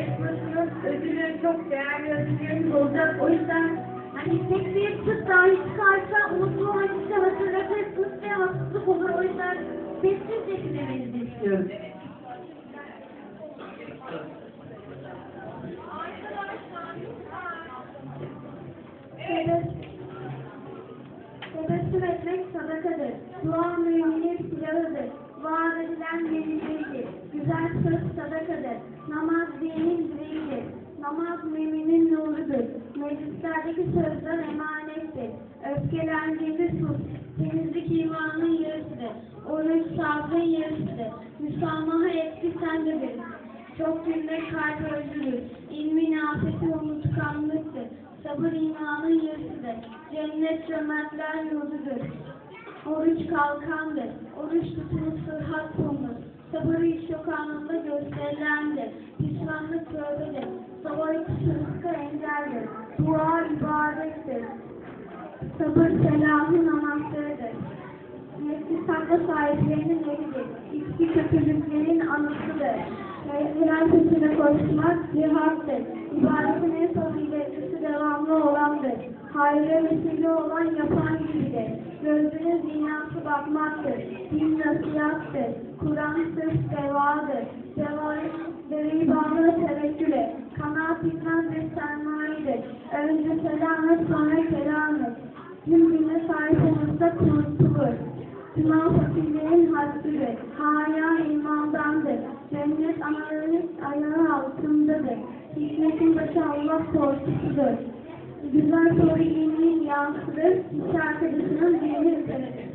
yarışmasının ödülü çok değerli ödüllerimiz olacak. O yüzden hani tek bir tık dahi çıkarsa unutma işte hatırlatırsınız ve haksızlık olur. O yüzden sessizce dinlemenizi istiyorum. Evet. Tebessüm etmek sadakadır. Dua müminin silahıdır. Vaat edilen yenilgidir. Güzel söz sadakadır. Namaz Sözler emanettir. Öfkelendiğinde sus. Temizlik imanın yarısıdır. Oruç sabrın yarısıdır. Müsamaha etki sendedir. Çok gülmek kalp öldürür. İlmin afeti unutkanlıktır. Sabır imanın yarısıdır. Cennet cömertler yurdudur. Oruç kalkandır. Oruç tutulup sıhhat bulunur. Sabır iş yok anında gösterilendir. Dua ibadettir. Sabır selahın anahtarıdır. Nefsi sakla sahiplerinin evidir. İçki kötülüklerin anısıdır. Helal sesine koşmak cihattır. İbadetin en faziletlisi devamlı olandır. Hayra vesile olan yapan gibidir. Gözünün zinası bakmaktır. Din nasihattır. Kur'an sırf devadır. Deveyi bağlı bitmez bir sermayedir. Önce selamet sonra keramet. Tüm güne olursa kurtulur. Günah fakirlerin haddüdür. Haya imandandır. Cennet anaların ayağı altındadır. Hikmetin başı Allah korkusudur. Güzel soru iyiliğin yansıdır. İki arkadaşının dini üzeridir.